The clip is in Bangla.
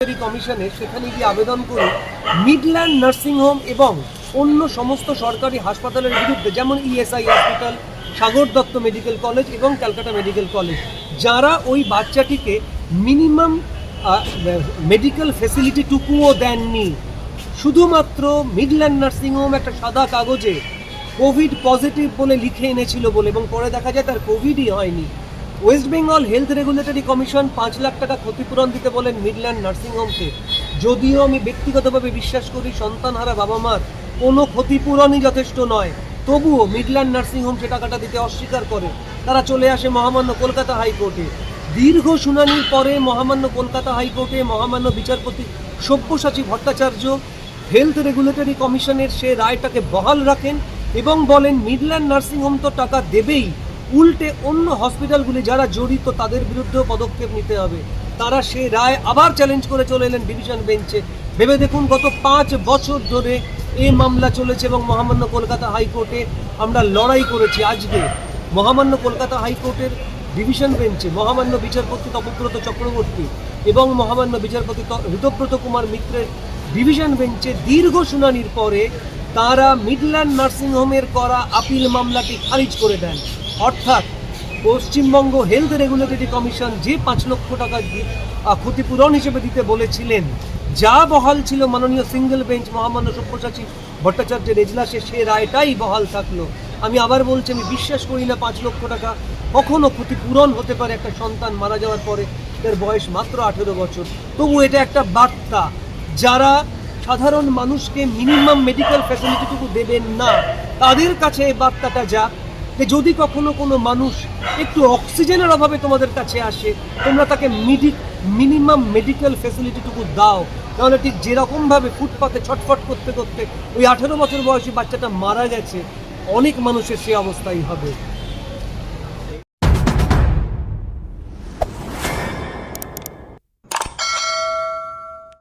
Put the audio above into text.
কমিশনে সেখানে গিয়ে আবেদন করে মিডল্যান্ড নার্সিং হোম এবং অন্য সমস্ত সরকারি হাসপাতালের বিরুদ্ধে, যেমন ESI hospital Sagar Dutta medical college এবং ক্যালকাটা মেডিকেল কলেজ যারা ওই বাচ্চাটিকে মিনিমাম মেডিকেল ফেসিলিটিটুকুও দেননি। শুধুমাত্র মিডল্যান্ড নার্সিং হোম একটা সাদা কাগজে কোভিড পজিটিভ বলে লিখে এনেছিল বলে এবং পরে দেখা যায় তার কোভিডই হয়নি। West Bengal health regulatory commission পাঁচ লাখ টাকা ক্ষতিপূরণ দিতে বলেন মিডল্যান্ড নার্সিংহোমকে যদিও আমি ব্যক্তিগতভাবে বিশ্বাস করি সন্তানহারা বাবা মার কোনো ক্ষতিপূরণই যথেষ্ট নয়, তবুও মিডল্যান্ড নার্সিংহোম সে টাকাটা দিতে অস্বীকার করে। তারা চলে আসে মহামান্য কলকাতা হাইকোর্টে। দীর্ঘ শুনানির পরে মহামান্য কলকাতা হাইকোর্টে মহামান্য বিচারপতি সব্যসাচী ভট্টাচার্য হেলথ রেগুলেটরি কমিশনের সে রায়টাকে বহাল রাখেন এবং বলেন, মিডল্যান্ড নার্সিংহোম তো টাকা দেবেই। উল্টে অন্য হসপিটালগুলি যারা জড়িত তাদের বিরুদ্ধেও পদক্ষেপ নিতে হবে। তারা সেই রায় আবার চ্যালেঞ্জ করে চলে এলেন ডিভিশন বেঞ্চে ভেবে দেখুন, গত পাঁচ বছর ধরে এই মামলা চলেছে এবং মহামান্য কলকাতা হাইকোর্টে আমরা লড়াই করেছি আজকে। মহামান্য কলকাতা হাইকোর্টের ডিভিশন বেঞ্চে মহামান্য বিচারপতি তপব্রত চক্রবর্তী এবং মহামান্য বিচারপতি ত- ঋতব্রত কুমার মিত্রের ডিভিশন বেঞ্চে দীর্ঘ শুনানির পরে তারা মিডল্যান্ড নার্সিংহোমের করা আপিল মামলাটি খারিজ করে দেন। অর্থাৎ পশ্চিমবঙ্গ হেলথ রেগুলেটরি কমিশন যে পাঁচ লক্ষ টাকা ক্ষতিপূরণ হিসেবে দিতে বলেছিলেন, যা বহাল ছিল মাননীয় সিঙ্গেল বেঞ্চ মহামান্য সব্যসাচী ভট্টাচার্যের এজলাসে, সে রায়টাই বহাল থাকল। আমি আবার বলছি, আমি বিশ্বাস করি না পাঁচ লক্ষ টাকা কখনো ক্ষতিপূরণ হতে পারে একটা সন্তান মারা যাওয়ার পরে তার বয়স মাত্র আঠেরো বছর। তবু এটা একটা বার্তা, যারা সাধারণ মানুষকে মিনিমাম মেডিকেল ফ্যাসিলিটিটুকু দেবেন না, তাদের কাছে এই বার্তাটা যাক। যে যদি কখনো কোনো মানুষ একটু অক্সিজেনের অভাবে তোমাদের কাছে আসে, তোমরা তাকে মিডি মিনিমাম মেডিকেল ফেসিলিটিটুকু দাও। তাহলে ঠিক যেরকমভাবে ফুটপাতে ছটফট করতে করতে ওই আঠেরো বছর বয়সী বাচ্চাটা মারা গেছে, অনেক মানুষের সে অবস্থাই হবে।